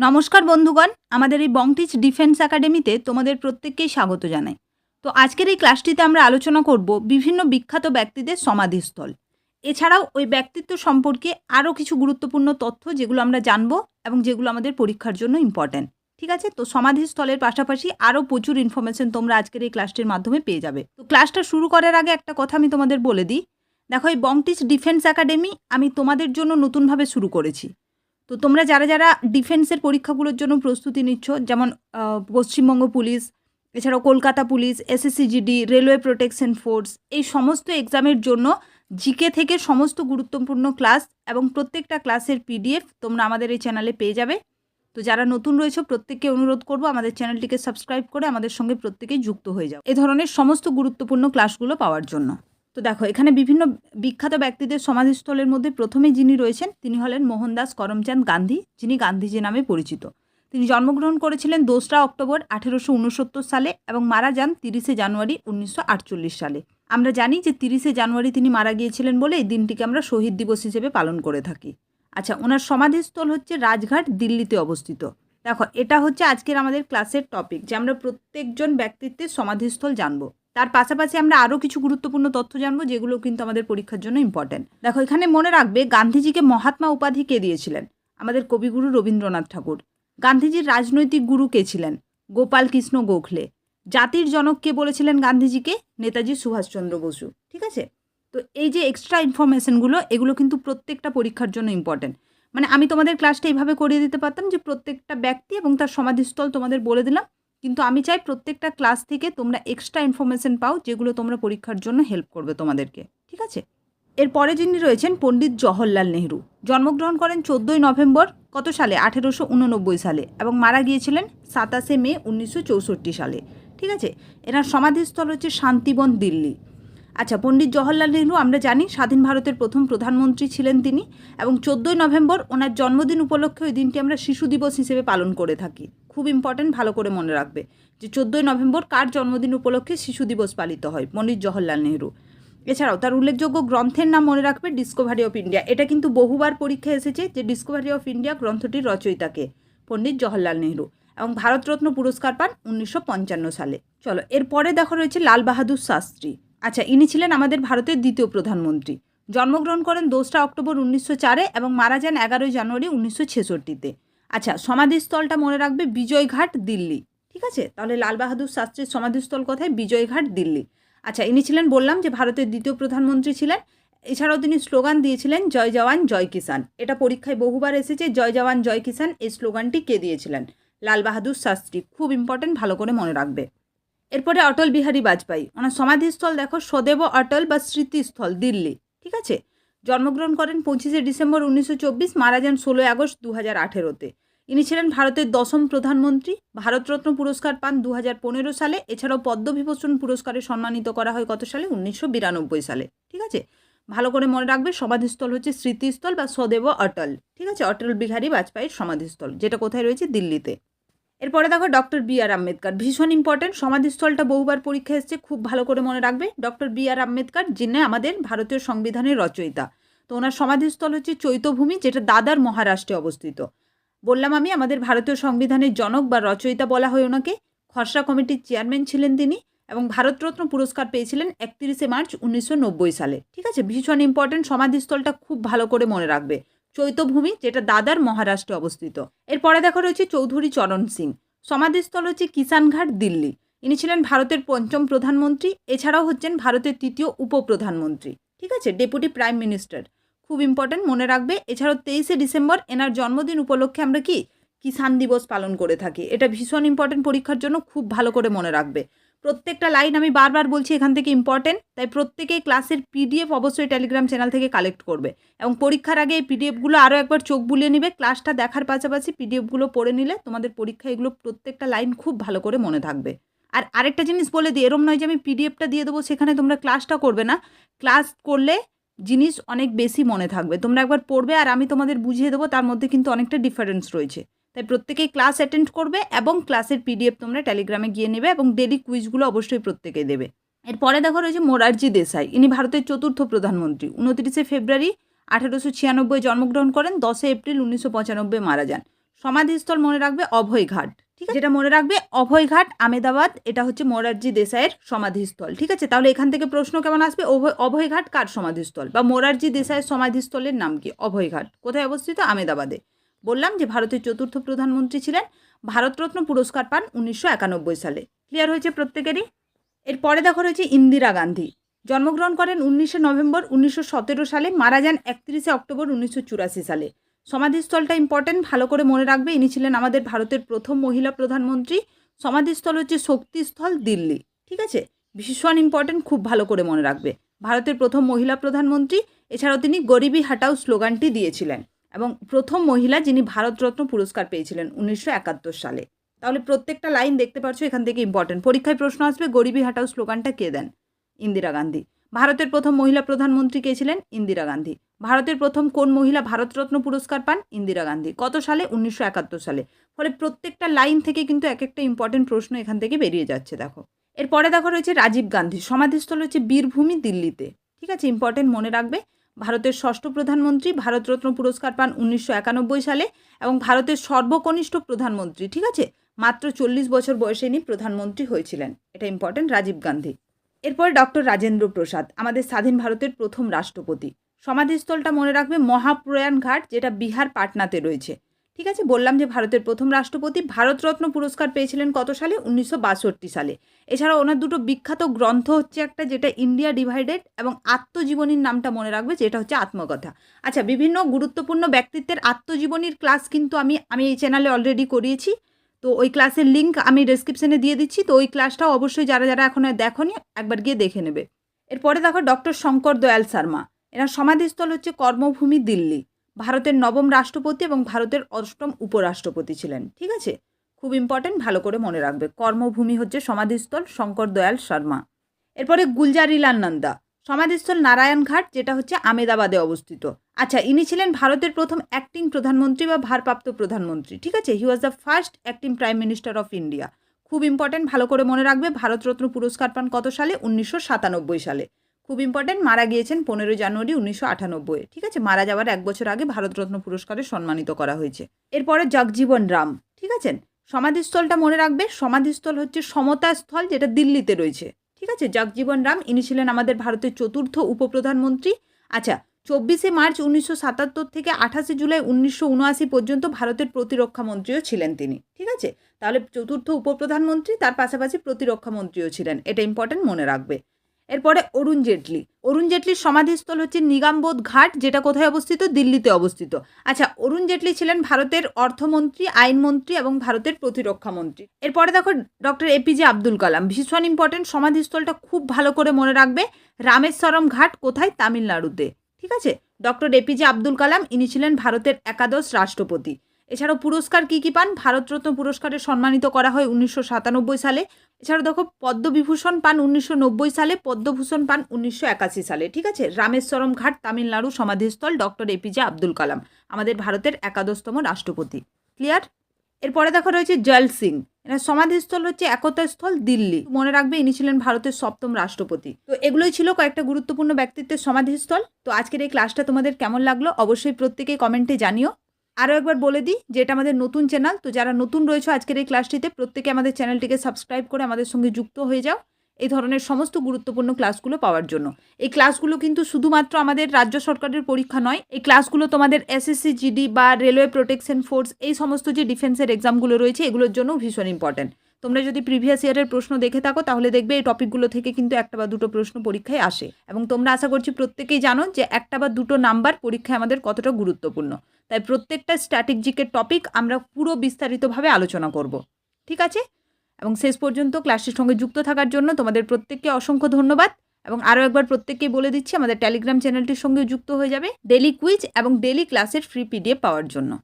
নমস্কার বন্ধুগণ, আমাদের এই বংটিচ ডিফেন্স একাডেমিতে তোমাদের প্রত্যেককেই স্বাগত জানাই। তো আজকের এই ক্লাসটিতে আমরা আলোচনা করব বিভিন্ন বিখ্যাত ব্যক্তিদের সমাধিস্থল। এছাড়াও ওই ব্যক্তিত্ব সম্পর্কে আরও কিছু গুরুত্বপূর্ণ তথ্য যেগুলো আমরা জানব এবং যেগুলো আমাদের পরীক্ষার জন্য ইম্পর্ট্যান্ট ঠিক আছে? তো সমাধিস্থলের পাশাপাশি আরও প্রচুর ইনফরমেশন তোমরা আজকের এই ক্লাসটির মাধ্যমে পেয়ে যাবে। তো ক্লাসটা শুরু করার আগে একটা কথা আমি তোমাদের বলে দিই। দেখো, এই বংটিচ ডিফেন্স একাডেমি আমি তোমাদের জন্য নতুনভাবে শুরু করেছি। তো তোমরা যারা যারা ডিফেন্সের পরীক্ষাগুলোর জন্য প্রস্তুতি নিচ্ছ, যেমন পশ্চিমবঙ্গ পুলিশ, এছাড়াও Kolkata police SSC GD railway protection force এই সমস্ত এক্সামের জন্য জিকে থেকে সমস্ত গুরুত্বপূর্ণ ক্লাস এবং প্রত্যেকটা ক্লাসের পিডিএফ তোমরা আমাদের এই চ্যানেলে পেয়ে যাবে। তো যারা নতুন রয়েছে, প্রত্যেককে অনুরোধ করব আমাদের চ্যানেলটিকে সাবস্ক্রাইব করে আমাদের সঙ্গে প্রত্যেকেই যুক্ত হয়ে যাও। এ ধরনের সমস্ত গুরুত্বপূর্ণ ক্লাসগুলো পাওয়ার জন্য। তো দেখো, এখানে বিভিন্ন বিখ্যাত ব্যক্তিদের সমাধিস্থলের মধ্যে প্রথমে যিনি রয়েছেন তিনি হলেন মোহনদাস করমচাঁদ গান্ধী, যিনি গান্ধীজি নামে পরিচিত। তিনি জন্মগ্রহণ করেছিলেন দোসরা অক্টোবর আঠেরোশো উনসত্তর সালে এবং মারা যান তিরিশে জানুয়ারি উনিশশো আটচল্লিশ সালে। আমরা জানি যে তিরিশে জানুয়ারি তিনি মারা গিয়েছিলেন বলে এই দিনটিকে আমরা শহীদ দিবস হিসেবে পালন করে থাকি। আচ্ছা ওনার সমাধিস্থল হচ্ছে রাজঘাট, দিল্লিতে অবস্থিত। দেখো, এটা হচ্ছে আজকের আমাদের ক্লাসের টপিক যে আমরা প্রত্যেকজন ব্যক্তিত্বের সমাধিস্থল জানব। তার পাশাপাশি আমরা আরও কিছু গুরুত্বপূর্ণ তথ্য জানব, যেগুলো কিন্তু আমাদের পরীক্ষার জন্য ইম্পর্ট্যান্ট দেখো, এখানে মনে রাখবে গান্ধীজিকে মহাত্মা উপাধি কে দিয়েছিলেন? আমাদের কবিগুরু রবীন্দ্রনাথ ঠাকুর। গান্ধীজির রাজনৈতিক গুরু কে ছিলেন? গোপাল কৃষ্ণ গোখলে। জাতির জনক কে বলেছিলেন গান্ধীজিকে? নেতাজি সুভাষচন্দ্র বসু। ঠিক আছে? তো এই যে এক্সট্রা ইনফরমেশনগুলো এগুলো কিন্তু প্রত্যেকটা পরীক্ষার জন্য ইম্পর্ট্যান্ট মানে আমি তোমাদের ক্লাসটা এইভাবে করিয়ে দিতে পারতাম যে প্রত্যেকটা ব্যক্তি এবং তার সমাধিস্থল তোমাদের বলে দিলাম। কিন্তু আমি চাই প্রত্যেকটা ক্লাস থেকে তোমরা এক্সট্রা ইনফরমেশন পাও যেগুলো তোমরা পরীক্ষার জন্য হেল্প করবে তোমাদেরকে, ঠিক আছে? এরপরে যিনি রয়েছেন পণ্ডিত জওহরলাল নেহরু। জন্মগ্রহণ করেন চোদ্দোই নভেম্বর কত সালে? আঠেরোশো উননব্বই সালে এবং মারা গিয়েছিলেন সাতাশে মে উনিশশো চৌষট্টি সালে, ঠিক আছে? এনার সমাধিস্থল হচ্ছে শান্তিবন, দিল্লি। আচ্ছা পণ্ডিত জওহরলাল নেহরু আমরা জানি স্বাধীন ভারতের প্রথম প্রধানমন্ত্রী ছিলেন তিনি এবং চোদ্দোই নভেম্বর ওনার জন্মদিন উপলক্ষে ওই দিনটি আমরা শিশু দিবস হিসেবে পালন করে থাকি। খুব ইম্পর্ট্যান্ট ভালো করে মনে রাখবে। যে চোদ্দোই নভেম্বর কার জন্মদিন উপলক্ষে শিশু দিবস পালিত হয়? পণ্ডিত জওহরলাল নেহরু। এছাড়াও তার উল্লেখযোগ্য গ্রন্থের নাম মনে রাখবে ডিসকভারি অফ ইন্ডিয়া এটা কিন্তু বহুবার পরীক্ষায় এসেছে যে ডিসকভারি অফ ইন্ডিয়া গ্রন্থটির রচয়িতাকে, পণ্ডিত জওহরলাল নেহরু। এবং ভারতরত্ন পুরস্কার পান উনিশশো পঞ্চান্ন সালে। চলো এরপরে দেখো রয়েছে লাল বাহাদুর শাস্ত্রী। আচ্ছা ইনি ছিলেন আমাদের ভারতের দ্বিতীয় প্রধানমন্ত্রী। জন্মগ্রহণ করেন দোসরা অক্টোবর উনিশশো চারে এবং মারা যান এগারোই জানুয়ারি উনিশশো ছেষট্টিতে। আচ্ছা সমাধিস্থলটা মনে রাখবে বিজয়ঘাট, দিল্লি। ঠিক আছে? তাহলে লাল বাহাদুর শাস্ত্রীর সমাধিস্থল কোথায়? বিজয়ঘাট, দিল্লি। আচ্ছা ইনি ছিলেন বললাম যে ভারতের দ্বিতীয় প্রধানমন্ত্রী ছিলেন। এছাড়াও তিনি স্লোগান দিয়েছিলেন, জয় জওয়ান, জয় কিষান এটা পরীক্ষায় বহুবার এসেছে, জয় জওয়ান, জয় কিষান এই স্লোগানটি কে দিয়েছিলেন? লাল বাহাদুর শাস্ত্রী। খুব ইম্পর্টেন্ট ভালো করে মনে রাখবে। এরপরে অটল বিহারী বাজপেয়ী। ওনার সমাধিস্থল দেখো সদেব অটল বা স্মৃতিস্থল, দিল্লি। ঠিক আছে? জন্মগ্রহণ করেন পঁচিশে ডিসেম্বর উনিশশো চব্বিশ, মারা যান ষোলোই আগস্ট দু হাজার আঠেরোতে। ইনি ছিলেন ভারতের দশম প্রধানমন্ত্রী। ভারতরত্ন পুরস্কার পান দু হাজার পনেরো সালে। এছাড়াও পদ্মবিভূষণ পুরস্কারে সম্মানিত করা হয় কত সালে? উনিশশো বিরানব্বই সালে। ঠিক আছে? ভালো করে মনে রাখবে, সমাধিস্থল হচ্ছে স্মৃতিস্থল বা সদেব অটল। ঠিক আছে? অটল বিহারী বাজপেয়ীর সমাধিস্থল, যেটা কোথায় রয়েছে? দিল্লিতে। এরপরে দেখো ডক্টর বি আর আম্বেদকর। ভীষণ ইম্পর্টেন্ট সমাধিস্থলটা বহুবার পরীক্ষা এসছে, খুব ভালো করে মনে রাখবে। ডক্টর বি আর আম্বেদকর, যিনি আমাদের ভারতীয় সংবিধানের রচয়িতা। তো ওনার সমাধিস্থল হচ্ছে চৈতভূমি, যেটা দাদার মহারাষ্ট্রে অবস্থিত। বললাম আমি, আমাদের ভারতীয় সংবিধানের জনক বা রচয়িতা বলা হয় ওনাকে। খসড়া কমিটির চেয়ারম্যান ছিলেন তিনি এবং ভারতরত্ন পুরস্কার পেয়েছিলেন একত্রিশে মার্চ উনিশশো নব্বই সালে। ঠিক আছে? ভীষণ ইম্পর্টেন্ট সমাধিস্থলটা খুব ভালো করে মনে রাখবে। চৈতভূমি, যেটা দাদার মহারাষ্ট্রে অবস্থিত। এরপরে দেখা রয়েছে চৌধুরী চরণ সিং। সমাধিস্থল হচ্ছে কিষানঘাট, দিল্লি। ইনি ছিলেন ভারতের পঞ্চম প্রধানমন্ত্রী, এছাড়াও হচ্ছেন ভারতের তৃতীয় উপপ্রধানমন্ত্রী। ঠিক আছে? Deputy prime minister. খুব ইম্পর্ট্যান্ট মনে রাখবে, এছাড়াও তেইশে ডিসেম্বর, এনার জন্মদিন উপলক্ষে আমরা কি? কিষান দিবস পালন করে থাকি। এটা ভীষণ ইম্পর্ট্যান্ট পরীক্ষার জন্য খুব ভালো করে মনে রাখবে। প্রত্যেকটা লাইন আমি বারবার বলছি এখান থেকে ইম্পর্টেন্ট তাই প্রত্যেকে ক্লাসের পিডিএফ অবশ্যই টেলিগ্রাম চ্যানেল থেকে কালেক্ট করবে। এবং পরীক্ষার আগে এই পিডিএফগুলো আরও একবার চোখ বুলিয়ে নিবে ক্লাসটা দেখার পাশাপাশি পিডিএফগুলো পড়ে নিলে তোমাদের পরীক্ষা এগুলো প্রত্যেকটা লাইন খুব ভালো করে মনে থাকবে। আর আরেকটা জিনিস বলে দিই, এরম নয় যে আমি পিডিএফটা দিয়ে দেবো, সেখানে তোমরা ক্লাসটা করবে না। ক্লাস করলে জিনিস অনেক বেশি মনে থাকবে। তোমরা একবার পড়বে আর আমি তোমাদের বুঝিয়ে দেবো, তার মধ্যে কিন্তু অনেকটা ডিফারেন্স রয়েছে। তাই প্রত্যেকেই ক্লাস অ্যাটেন্ড করবে এবং ক্লাসের পিডিএফ তোমরা টেলিগ্রামে গিয়ে নেবে এবং ডেলি কুইজগুলো অবশ্যই প্রত্যেকেই দেবে। এরপরে দেখো রয়েছে মোরারজি দেশাই। ইনি ভারতের চতুর্থ প্রধানমন্ত্রী। উনত্রিশে ফেব্রুয়ারি আঠারোশো ছিয়ানব্বই জন্মগ্রহণ করেন দশই এপ্রিল উনিশশো পঁচানব্বই মারা যান। সমাধিস্থল মনে রাখবে অভয়ঘাট ঠিক আছে? যেটা মনে রাখবে অভয়ঘাট আমেদাবাদ, এটা হচ্ছে মোরারজি দেশাইয়ের সমাধিস্থল, ঠিক আছে? তাহলে এখান থেকে প্রশ্ন কেমন আসবে? অভয় অভয়ঘাট কার সমাধিস্থল? বা মোরারজি দেশাইয়ের সমাধিস্থলের নাম কি? অভয়ঘাট কোথায় অবস্থিত? আমেদাবাদে। বললাম যে ভারতের চতুর্থ প্রধানমন্ত্রী ছিলেন ভারতরত্ন পুরস্কার পান উনিশশো একানব্বই সালে। ক্লিয়ার হয়েছে প্রত্যেকেরই? এরপরে দেখো রয়েছে ইন্দিরা গান্ধী। জন্মগ্রহণ করেন উনিশে নভেম্বর উনিশশো সতেরো সালে, মারা যান একত্রিশে অক্টোবর উনিশশো চুরাশি সালে। সমাধিস্থলটা ইম্পর্টেন্ট ভালো করে মনে রাখবে, ইনি ছিলেন আমাদের ভারতের প্রথম মহিলা প্রধানমন্ত্রী। সমাধিস্থল হচ্ছে শক্তিস্থল দিল্লি, ঠিক আছে? ভীষণ ইম্পর্টেন্ট খুব ভালো করে মনে রাখবে। ভারতের প্রথম মহিলা প্রধানমন্ত্রী, এছাড়াও তিনি গরিবী হাটাও স্লোগানটি দিয়েছিলেন। এবং প্রথম মহিলা যিনি ভারতরত্ন পুরস্কার পেয়েছিলেন উনিশশো একাত্তর সালে। তাহলে প্রত্যেকটা লাইন দেখতে পাচ্ছ এখান থেকে ইম্পর্টেন্ট পরীক্ষায় প্রশ্ন আসবে, গরিবী হাটাও স্লোগানটা কে দেন? ইন্দিরা গান্ধী। ভারতের প্রথম মহিলা প্রধানমন্ত্রী কে ছিলেন? ইন্দিরা গান্ধী। ভারতের প্রথম কোন মহিলা ভারতরত্ন পুরস্কার পান? ইন্দিরা গান্ধী। কত সালে? উনিশশো একাত্তর সালে। ফলে প্রত্যেকটা লাইন থেকে কিন্তু এক একটা ইম্পর্টেন্ট প্রশ্ন এখান থেকে বেরিয়ে যাচ্ছে, দেখো। এরপরে দেখো রয়েছে রাজীব গান্ধী। সমাধিস্থল হচ্ছে বীরভূমি দিল্লিতে। ঠিক আছে? ইম্পর্টেন্ট মনে রাখবে। ভারতের ষষ্ঠ প্রধানমন্ত্রী ভারতরত্ন পুরস্কার পান উনিশশো একানব্বই সালে এবং ভারতের সর্বকনিষ্ঠ প্রধানমন্ত্রী, ঠিক আছে? মাত্র চল্লিশ বছর বয়সে ইনি প্রধানমন্ত্রী হয়েছিলেন। এটা ইম্পর্টেন্ট রাজীব গান্ধী। এরপর ডক্টর রাজেন্দ্র প্রসাদ, আমাদের স্বাধীন ভারতের প্রথম রাষ্ট্রপতি। সমাধিস্থলটা মনে রাখবে মহাপ্রয়াণ ঘাট, যেটা বিহার পাটনাতে রয়েছে। ঠিক আছে? বললাম যে ভারতের প্রথম রাষ্ট্রপতি ভারতরত্ন পুরস্কার পেয়েছিলেন কত সালে? উনিশশো বাষট্টি সালে। এছাড়াও ওনার দুটো বিখ্যাত গ্রন্থ হচ্ছে একটা যেটা ইন্ডিয়া ডিভাইডেড এবং আত্মজীবনীর নামটা মনে রাখবে, যেটা হচ্ছে আত্মকথা। আচ্ছা বিভিন্ন গুরুত্বপূর্ণ ব্যক্তিত্বের আত্মজীবনীর ক্লাস কিন্তু আমি আমি এই চ্যানেলে অলরেডি করিয়েছি। তো ওই ক্লাসের লিঙ্ক আমি ডেসক্রিপশনে দিয়ে দিচ্ছি। তো ওই ক্লাসটাও অবশ্যই যারা যারা এখন দেখনি, একবার গিয়ে দেখে নেবে। এরপরে দেখো ডক্টর শঙ্কর দয়াল শর্মা। এনার সমাধিস্থল হচ্ছে কর্মভূমি দিল্লি। ভারতের নবম রাষ্ট্রপতি এবং ভারতের অষ্টম উপরাষ্ট্রপতি ছিলেন, ঠিক আছে? খুব ইম্পর্টেন্ট ভালো করে মনে রাখবে। কর্মভূমি হচ্ছে সমাধিস্থল শঙ্কর দয়াল শর্মা। এরপরে গুলজারিলাল নন্দা সমাধিস্থল নারায়ণঘাট যেটা হচ্ছে আমেদাবাদে অবস্থিত। আচ্ছা ইনি ছিলেন ভারতের প্রথম অ্যাক্টিং প্রধানমন্ত্রী বা ভারপ্রাপ্ত প্রধানমন্ত্রী, ঠিক আছে? He was the first acting prime minister of India খুব ইম্পর্টেন্ট ভালো করে মনে রাখবে, ভারতরত্ন পুরস্কার পান কত সালে? উনিশশো সাতানব্বই সালে। খুব ইম্পর্টেন্ট মারা গিয়েছেন পনেরোই জানুয়ারি উনিশশো আটানব্বই ঠিক আছে? মারা যাওয়ার এক বছর আগে ভারতরত্ন পুরস্কারে সম্মানিত করা হয়েছে। এরপরে জগজীবন রাম, ঠিক আছেন সমাধিস্থলটা মনে রাখবে। সমাধিস্থল হচ্ছে সমতা স্থল যেটা দিল্লিতে রয়েছে। ঠিক আছে? জগজীবন রাম, ইনি ছিলেন আমাদের ভারতের চতুর্থ উপপ্রধানমন্ত্রী। আচ্ছা চব্বিশে মার্চ উনিশশো সাতাত্তর থেকে আঠাশে জুলাই উনিশশো উনআশি পর্যন্ত ভারতের প্রতিরক্ষা মন্ত্রীও ছিলেন তিনি। ঠিক আছে? তাহলে চতুর্থ উপপ্রধানমন্ত্রী, তার পাশাপাশি প্রতিরক্ষা মন্ত্রীও ছিলেন। এটা ইম্পর্টেন্ট মনে রাখবে। এরপরে অরুণ জেটলি। অরুণ জেটলির সমাধিস্থল হচ্ছে নিগামবোধ ঘাট, যেটা কোথায় অবস্থিত? দিল্লিতে অবস্থিত। আচ্ছা অরুণ জেটলি ছিলেন ভারতের অর্থমন্ত্রী, আইনমন্ত্রী এবং ভারতের প্রতিরক্ষা মন্ত্রী। এরপরে দেখো, ডক্টর এপিজে আব্দুল কালাম। ভীষণ ইম্পর্টেন্ট সমাধিস্থলটা খুব ভালো করে মনে রাখবে। রামেশ্বরম ঘাট, কোথায়? তামিলনাড়ুতে। ঠিক আছে? ডক্টর এপিজে আব্দুল কালাম, ইনি ছিলেন ভারতের একাদশ রাষ্ট্রপতি। এছাড়াও পুরস্কার কী কী পান? ভারতরত্ন পুরস্কারে সম্মানিত করা হয় উনিশশো সাতানব্বই সালে। এছাড়াও দেখো পদ্মবিভূষণ পান উনিশশো নব্বই সালে, পদ্মভূষণ পান উনিশশো একাশি সালে, ঠিক আছে? রামেশ্বরম ঘাট, তামিলনাড়ু সমাধিস্থল ডক্টর এপিজে আব্দুল কালাম, আমাদের ভারতের একাদশতম রাষ্ট্রপতি। ক্লিয়ার এরপরে দেখো রয়েছে জল সিং। এনার সমাধিস্থল হচ্ছে একতা স্থল দিল্লি। মনে রাখবে, ইনি ছিলেন ভারতের সপ্তম রাষ্ট্রপতি। তো এগুলোই ছিল কয়েকটা গুরুত্বপূর্ণ ব্যক্তিত্বের সমাধিস্থল। তো আজকের এই ক্লাসটা তোমাদের কেমন লাগল? অবশ্যই প্রত্যেকেই কমেন্টে জানিও। আরও একবার বলে দিই যে এটা আমাদের নতুন চ্যানেল, তো যারা নতুন রয়েছে আজকের এই ক্লাসটিতে প্রত্যেকে আমাদের চ্যানেলটিকে সাবস্ক্রাইব করে আমাদের সঙ্গে যুক্ত হয়ে যাও এই ধরনের সমস্ত গুরুত্বপূর্ণ ক্লাসগুলো পাওয়ার জন্য। এই ক্লাসগুলো কিন্তু শুধুমাত্র আমাদের রাজ্য সরকারের পরীক্ষা নয়, এই ক্লাসগুলো তোমাদের এসএসসি জিডি বা রেলওয়ে প্রোটেকশন ফোর্স এই সমস্ত যে ডিফেন্সের এক্সামগুলো রয়েছে, এগুলোর জন্য ভীষণ ইম্পর্টেন্ট তোমরা যদি প্রিভিয়াস ইয়ারের প্রশ্ন দেখে থাকো, তাহলে দেখবে এই টপিকগুলো থেকে কিন্তু একটা বা দুটো প্রশ্ন পরীক্ষায় আসে। এবং তোমরা আশা করছি প্রত্যেকেই জানো যে একটা বা দুটো নাম্বার পরীক্ষায় আমাদের কতটা গুরুত্বপূর্ণ। তাই প্রত্যেকটা স্ট্র্যাটেজিকের টপিক আমরা পুরো বিস্তারিতভাবে আলোচনা করব। ঠিক আছে? এবং শেষ পর্যন্ত ক্লাসটির সঙ্গে যুক্ত থাকার জন্য তোমাদের প্রত্যেককে অসংখ্য ধন্যবাদ। এবং আরও একবার প্রত্যেককেই বলে দিচ্ছি, আমাদের টেলিগ্রাম চ্যানেলটির সঙ্গে যুক্ত হয়ে যাবে। ডেলি কুইজ এবং ডেলি ক্লাসের ফ্রি পিডিএফ পাওয়ার জন্য।